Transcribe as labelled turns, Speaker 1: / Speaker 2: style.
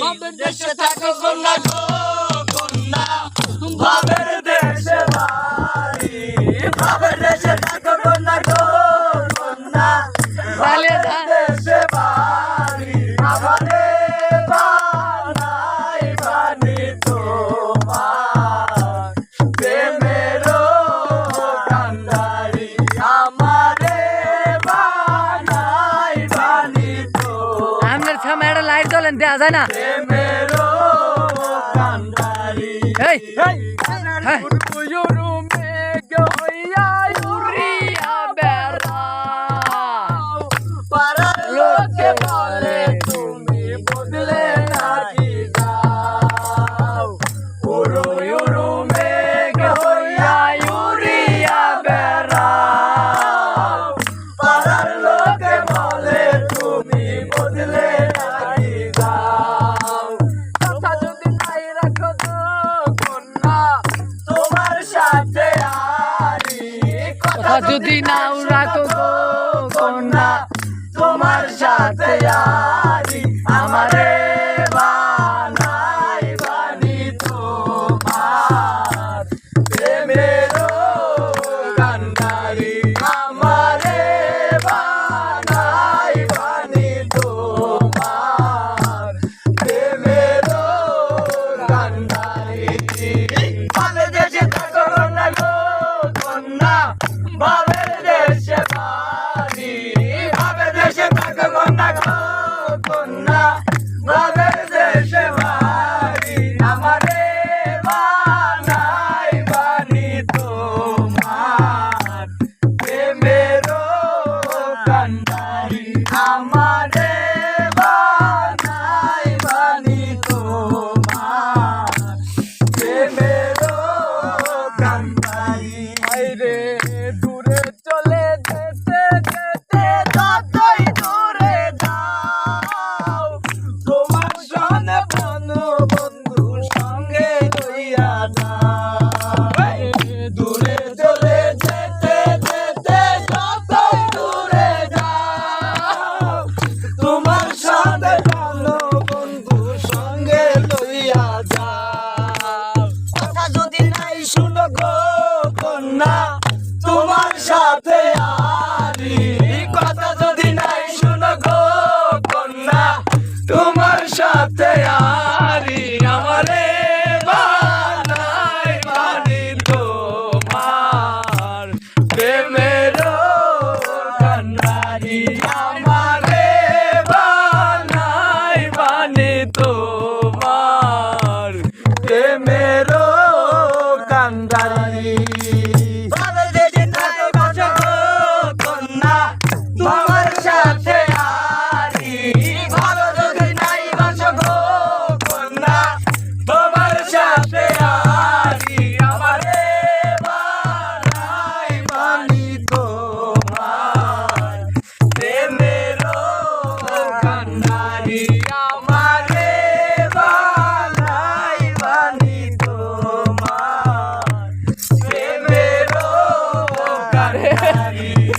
Speaker 1: বাপের দেশে থাকো কন্যা। গো কন্যা। বাপের দেশে বাড়ি। বাপের দেশে থাকো কন্যা গো কন্যা।
Speaker 2: যা।
Speaker 1: দেশে বাড়ি।
Speaker 2: সামনে একটা লাইট জ্বলেন দেয়া যায় না এই হ্যাঁ।
Speaker 1: বেড়া পাড়ার যদি
Speaker 2: নাও রাখো
Speaker 1: ভাবের দেশে পানি ভাবে দেশে থাকো কন্যা আইরে দূরে চলে যেতে যেতে যতই দূরে যাও তোমার সনে বন্ধু বন্ধু সঙ্গে লইয়া যাও। দূরে চলে যেতে যেতে যতই দূরে যাও তোমার সাথে ভালো বন্ধু সঙ্গে লইয়া যাও। কথা যদি নাই শুনো গো এখন না তোমার সাথে কথা যদি নাই শুনো গো কন্যা, তোমার সাথে আরি আমারে বানাই তোমার। তোমার। ভান্ডারী কন্যা তোমার Daddy.